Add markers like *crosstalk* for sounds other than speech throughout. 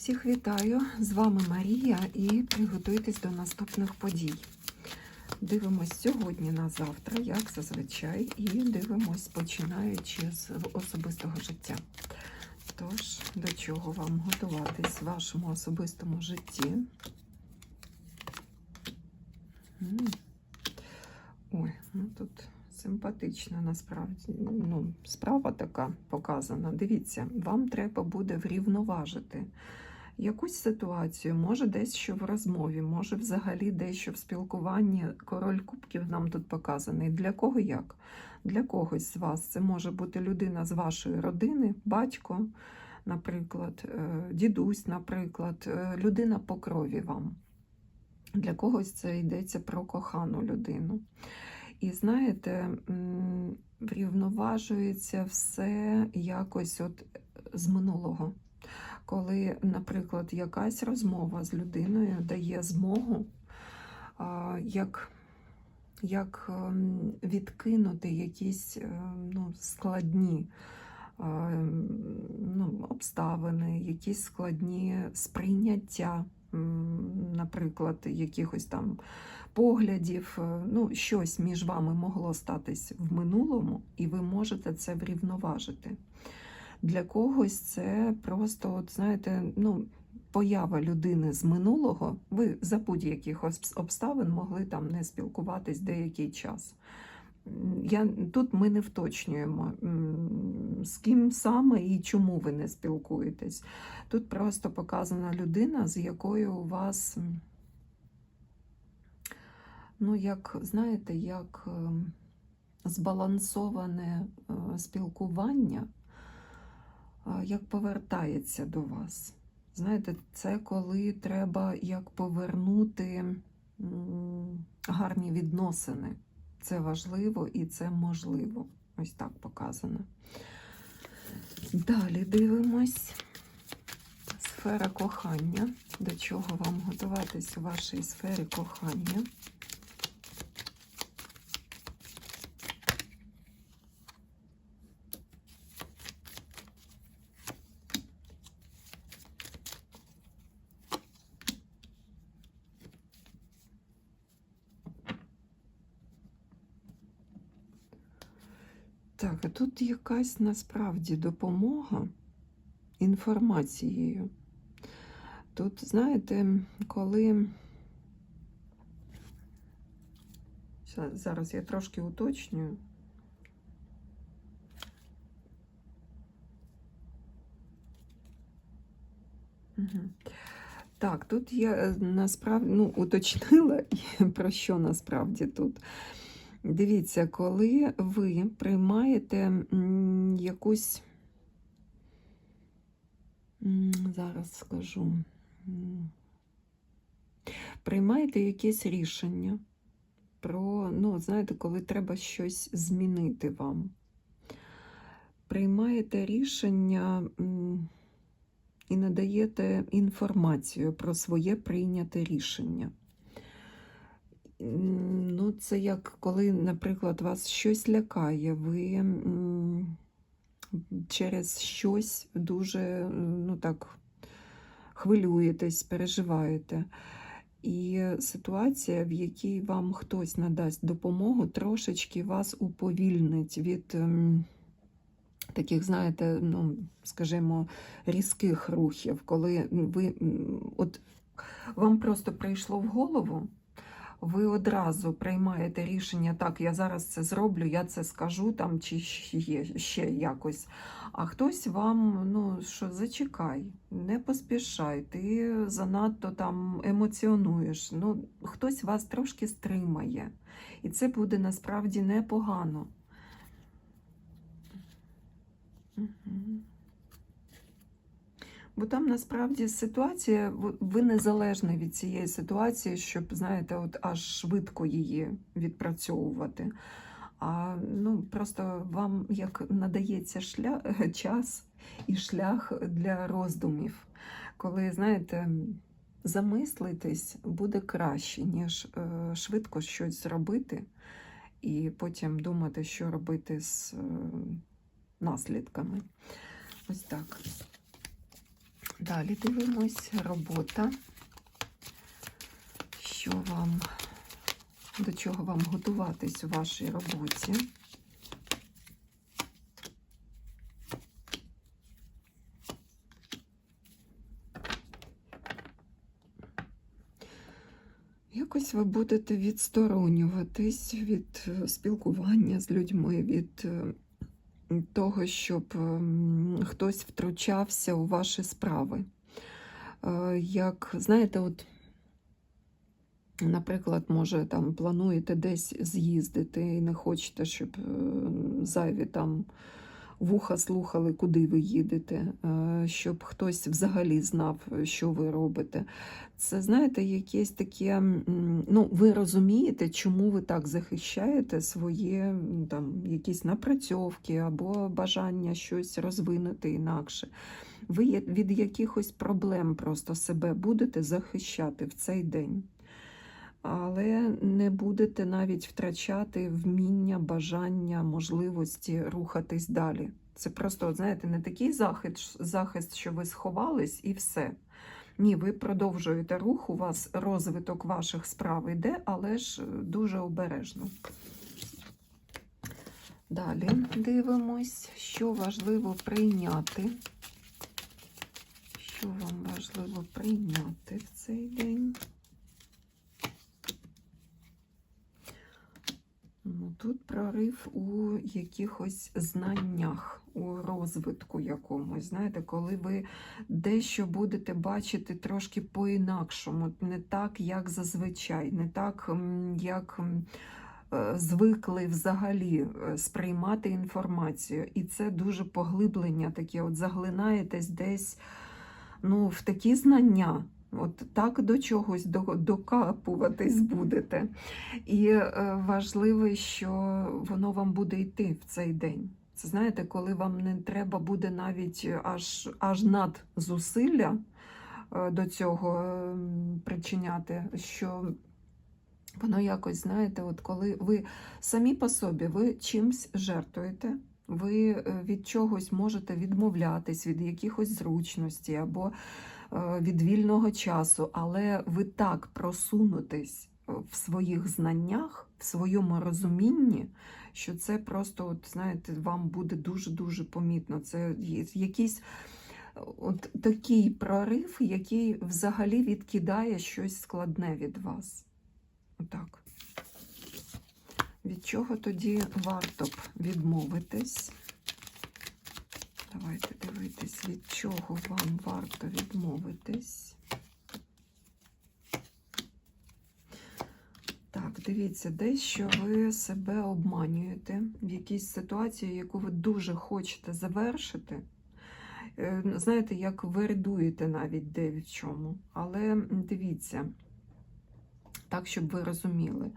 Всіх вітаю! З вами Марія і приготуйтесь до наступних подій. Дивимось сьогодні на завтра, як зазвичай, і дивимось починаючи з особистого життя. Тож, до чого вам готуватись в вашому особистому житті? Ой, ну тут симпатично насправді. Ну, справа така показана. Дивіться, вам треба буде врівноважити якусь ситуацію, може дещо в розмові, може взагалі дещо в спілкуванні. Король кубків нам тут показаний. Для кого як? Для когось з вас це може бути людина з вашої родини, батько, наприклад, е, дідусь, наприклад, е, людина по крові вам. Для когось це йдеться про кохану людину. І знаєте, врівноважується все якось от з минулого. Коли, наприклад, якась розмова з людиною дає змогу, як, як ем, відкинути якісь е, ну, складні ну, обставини, якісь складні сприйняття, наприклад, якихось там поглядів, е, ну, щось між вами могло статись в минулому, і ви можете це врівноважити. Для когось це просто, от, знаєте, ну, поява людини з минулого. Ви за будь-яких обставин могли там не спілкуватись деякий час. Я, тут ми не вточнюємо, з ким саме і чому ви не спілкуєтесь. Тут просто показана людина, з якою у вас, ну, як, знаєте, як ем, збалансоване е, спілкування як повертається до вас. Знаєте, це коли треба як повернути гарні відносини. Це важливо і це можливо. Ось так показано. Далі дивимось. Сфера кохання. До чого вам готуватись у вашій сфері кохання? Так, а тут якась насправді допомога інформацією. Тут, знаєте, коли. Зараз я трошки уточнюю. Так, тут я е, насправді ну, уточнила, *laughs* про що насправді тут. Дивіться, коли ви приймаєте якусь, зараз скажу, приймаєте якесь рішення про, ну, знаєте, коли треба щось змінити вам. Приймаєте рішення і надаєте інформацію про своє прийняте рішення. Ну, це як коли, наприклад, вас щось лякає, ви через щось дуже ну, так, хвилюєтесь, переживаєте. І ситуація, в якій вам хтось надасть допомогу, трошечки вас уповільнить від таких, знаєте, ну, скажімо, різких рухів, коли ви от вам просто прийшло в голову, ви одразу приймаєте рішення, так, я зараз це зроблю, я це скажу там чи ще, якось. А хтось вам, ну що, зачекай, не поспішай, ти занадто там емоціонуєш. Ну, хтось вас трошки стримає. І це буде насправді непогано. Мгм. Бо там насправді ситуація, ви- незалежні від цієї ситуації, щоб, знаєте, от аж швидко її відпрацьовувати. А ну, просто вам як надається шлях, *laughs* час і шлях для роздумів. Коли, знаєте, замислитись буде краще, ніж е, швидко щось зробити і потім думати, що робити з е, наслідками. Ось так. Далі дивимось робота. Що вам, до чого вам готуватись у вашій роботі? Якось ви будете відсторонюватись від спілкування з людьми, від е, того, щоб ем, хтось втручався у ваші справи. Е, Як, знаєте, от, наприклад, може, там плануєте десь з'їздити і не хочете, щоб е, зайві там вуха слухали, куди ви їдете, е, щоб хтось взагалі знав, що ви робите. Це, знаєте, якесь таке, ну, ви розумієте, чому ви так захищаєте свої там, якісь напрацьовки або бажання щось розвинути інакше. Ви від якихось проблем просто себе будете захищати в цей день. Але не будете навіть втрачати вміння, бажання, можливості рухатись далі. Це просто, знаєте, не такий захист, захист, що ви сховались і все. Ні, ви продовжуєте рух, у вас розвиток ваших справ йде, але ж е, дуже обережно. Далі дивимось, що важливо прийняти. Що вам важливо прийняти в цей день? Ну, тут прорив у якихось знаннях, у розвитку якомусь. Знаєте, коли ви дещо будете бачити трошки по-інакшому, не так, як зазвичай, не так, як е, звикли взагалі е, сприймати інформацію. І це дуже поглиблення таке, от заглинаєтесь десь ну, в такі знання. От так до чогось докапуватись будете. І е, важливо, що воно вам буде йти в цей день. Це знаєте, коли вам не треба буде навіть аж, аж над зусилля е, до цього ем, причиняти, що воно якось, знаєте, от коли ви самі по собі, ви чимсь жертвуєте, ви е, від чогось можете відмовлятись, від якихось зручностей або е, від вільного часу, але ви так просунутесь е, в своїх знаннях, в своєму розумінні, що це просто, от, знаєте, вам буде дуже-дуже помітно. Це якийсь е, от такий прорив, який взагалі відкидає щось складне від вас. Отак. Від чого тоді варто б відмовитись? Давайте дивитись, від чого вам варто відмовитись. Так, дивіться, дещо ви себе обманюєте в якійсь ситуації, яку ви дуже хочете завершити. Е, Знаєте, як вередуєте навіть де в чому. Але дивіться, так, щоб ви розуміли.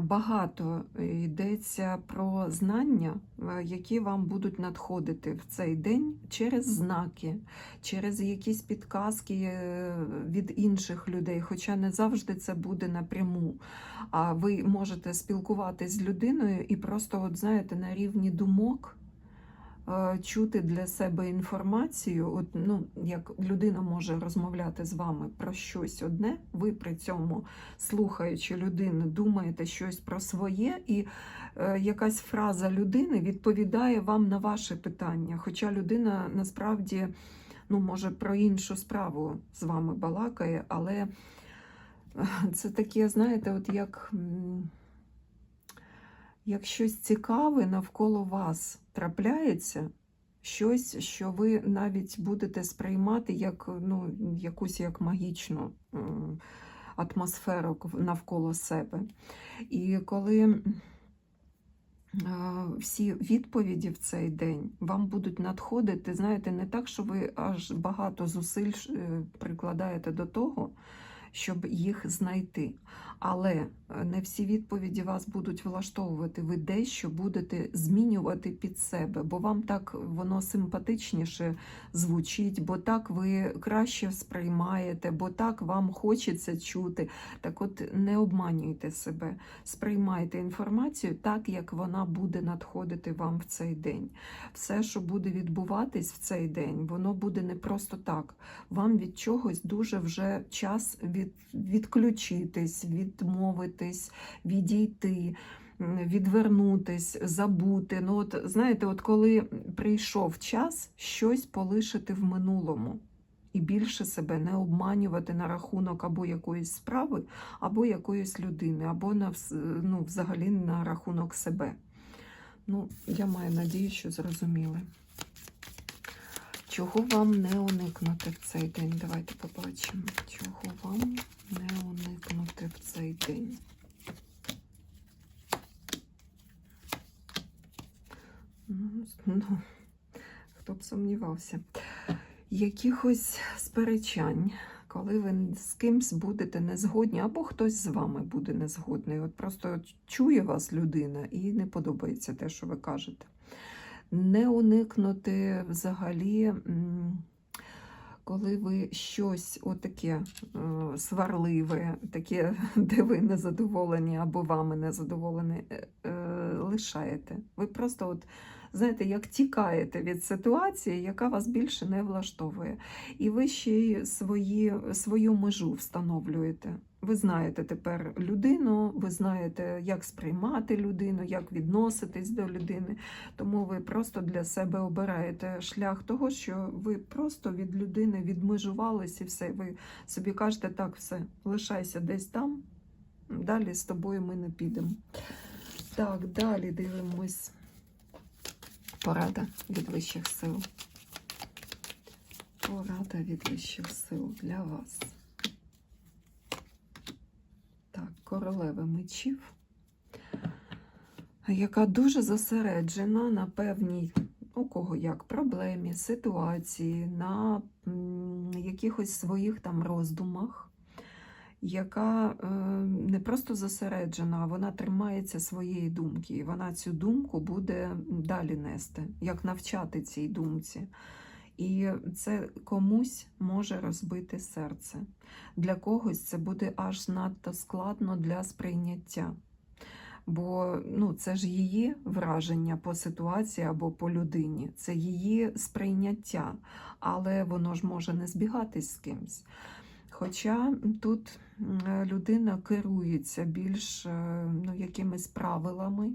Багато йдеться про знання, е, які вам будуть надходити в цей день через знаки, через якісь підказки е, від інших людей. Хоча не завжди це буде напряму. А ви можете спілкуватись з людиною і просто, от знаєте, на рівні думок. Е, Чути для себе інформацію, от, ну, як людина може розмовляти з вами про щось одне, ви при цьому, слухаючи людину, думаєте щось про своє, і е, якась фраза людини відповідає вам на ваше питання. Хоча людина насправді ну, може про іншу справу з вами балакає, але е, це таке, знаєте, от як, як щось цікаве навколо вас трапляється. Щось, що ви навіть будете сприймати як ну, якусь як магічну атмосферу навколо себе. І коли всі відповіді в цей день вам будуть надходити, знаєте, не так, що ви аж багато зусиль е, прикладаєте до того, щоб їх знайти. Але е, не всі відповіді вас будуть влаштовувати. Ви дещо будете змінювати під себе, бо вам так воно симпатичніше звучить, бо так ви краще сприймаєте, бо так вам хочеться чути. Так от не обманюйте себе, сприймайте інформацію так, як вона буде надходити вам в цей день. Все, що буде відбуватись в цей день, воно буде не просто так. Вам від чогось дуже вже час від, відключитись, відмовитись, відійти. Відвернутись, забути. Ну, от знаєте, от коли прийшов час щось полишити в минулому і більше себе не обманювати на рахунок або якоїсь справи, або якоїсь людини, або на ну, взагалі на рахунок себе. Ну, я маю надію, що зрозуміли. Чого вам не уникнути в цей день? Давайте побачимо. Чого вам не уникнути в цей день? Ну, ну, хто б сумнівався. Якихось сперечань, коли ви з кимсь будете незгодні, або хтось з вами буде незгодний. От просто чує вас людина і не подобається те, що ви кажете. Не уникнути взагалі, коли ви щось отаке е, сварливе, таке, *laughs* де ви незадоволені або вами незадоволені, е, е, лишаєте. Ви просто от знаєте, як тікаєте від ситуації, яка вас більше не влаштовує. І ви ще й свої, свою межу встановлюєте. Ви знаєте тепер людину, ви знаєте, як сприймати людину, як відноситись до людини. Тому ви просто для себе обираєте шлях того, що ви просто від людини відмежувались і все. Ви собі кажете, так, все, лишайся десь там, далі з тобою ми не підемо. Так, далі дивимось. Порада від вищих сил. Порада від вищих сил для вас. Так, королева мечів, яка дуже зосереджена на певній, у кого як, проблемі, ситуації, на якихось своїх там роздумах яка е, не просто зосереджена, а вона тримається своєї думки. І вона цю думку буде далі нести, як навчати цій думці. І це комусь може розбити серце. Для когось це буде аж надто складно для сприйняття. Бо ну, це ж її враження по ситуації або по людині, це її сприйняття, але воно ж може не збігатись з кимсь. Хоча тут людина керується більш е, ну, якимись правилами,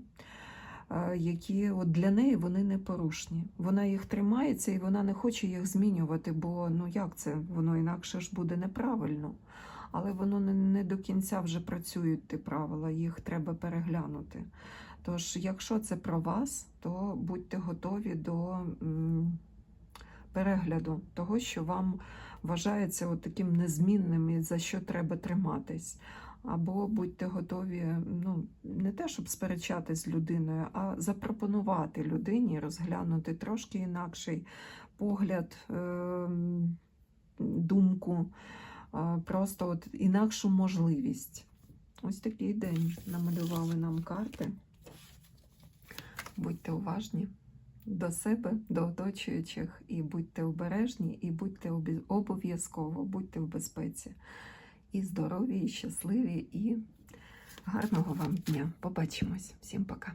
які от для неї вони непорушні. Вона їх тримається і вона не хоче їх змінювати, бо ну як це? Воно інакше ж буде неправильно. Але воно не, не до кінця вже працюють ті правила, їх треба переглянути. Тож, якщо це про вас, то будьте готові до м, перегляду того, що вам вважається от таким незмінним і за що треба триматись. Або будьте готові, ну, не те, щоб сперечатись з людиною, а запропонувати людині розглянути трошки інакший погляд, ем, думку, е, просто от інакшу можливість. Ось такий день намалювали нам карти. Будьте уважні до себе, до оточуючих, і будьте обережні, і будьте обов'язково, будьте в безпеці. І здорові, і щасливі, і гарного вам дня. Побачимось. Всім пока.